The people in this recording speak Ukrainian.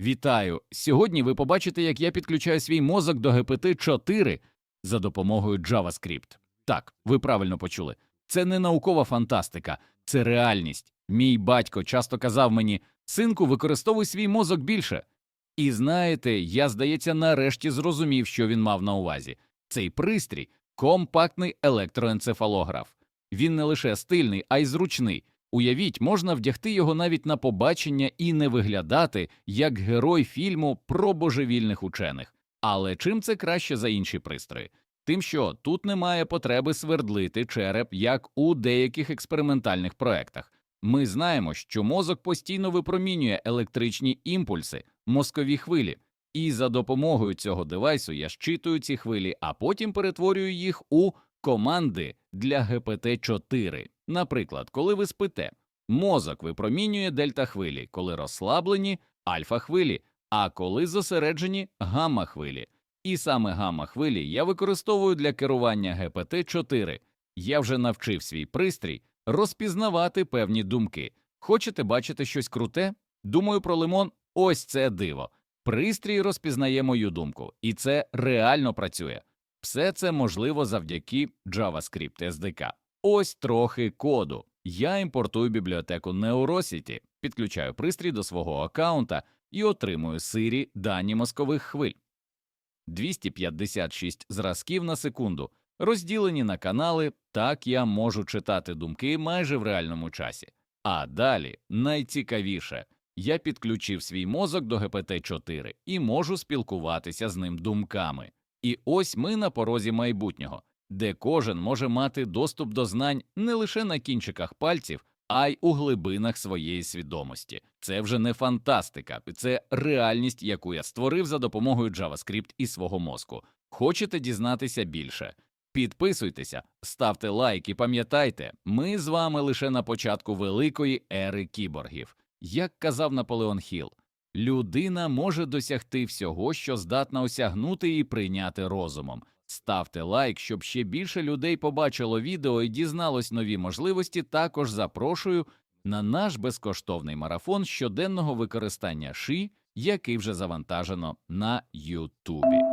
Вітаю! Сьогодні ви побачите, як я підключаю свій мозок до GPT-4 за допомогою JavaScript. Так, ви правильно почули. Це не наукова фантастика, це реальність. Мій батько часто казав мені: синку, використовуй свій мозок більше. І знаєте, я, здається, нарешті зрозумів, що він мав на увазі. Цей пристрій компактний електроенцефалограф. Він не лише стильний, а й зручний. Уявіть, можна вдягти його навіть на побачення і не виглядати як герой фільму про божевільних учених. Але чим це краще за інші пристрої? Тим, що тут немає потреби свердлити череп, як у деяких експериментальних проектах. Ми знаємо, що мозок постійно випромінює електричні імпульси, мозкові хвилі, і за допомогою цього девайсу я щитую ці хвилі, а потім перетворюю їх у команди для GPT-4. Наприклад, коли ви спите, мозок випромінює дельта-хвилі, коли розслаблені альфа-хвилі, а коли зосереджені гамма-хвилі. І саме гамма-хвилі я використовую для керування GPT-4. Я вже навчив свій пристрій розпізнавати певні думки. Хочете бачити щось круте? Думаю про лимон. Ось це диво. Пристрій розпізнає мою думку, і це реально працює. Все це можливо завдяки JavaScript SDK. Ось трохи коду. Я імпортую бібліотеку Neurosity, підключаю пристрій до свого аккаунта і отримую Siri дані мозкових хвиль. 256 зразків на секунду, розділені на канали, так я можу читати думки майже в реальному часі. А далі найцікавіше я підключив свій мозок до GPT-4 і можу спілкуватися з ним думками. І ось ми на порозі майбутнього, де кожен може мати доступ до знань не лише на кінчиках пальців, а й у глибинах своєї свідомості. Це вже не фантастика, це реальність, яку я створив за допомогою JavaScript і свого мозку. Хочете дізнатися більше? Підписуйтеся, ставте лайк і пам'ятайте, ми з вами лише на початку великої ери кіборгів. Як казав Наполеон Хіл, людина може досягти всього, що здатна осягнути і прийняти розумом. Ставте лайк, щоб ще більше людей побачило відео і дізналось нові можливості. Також запрошую на наш безкоштовний марафон щоденного використання ши, який вже завантажено на Ютубі.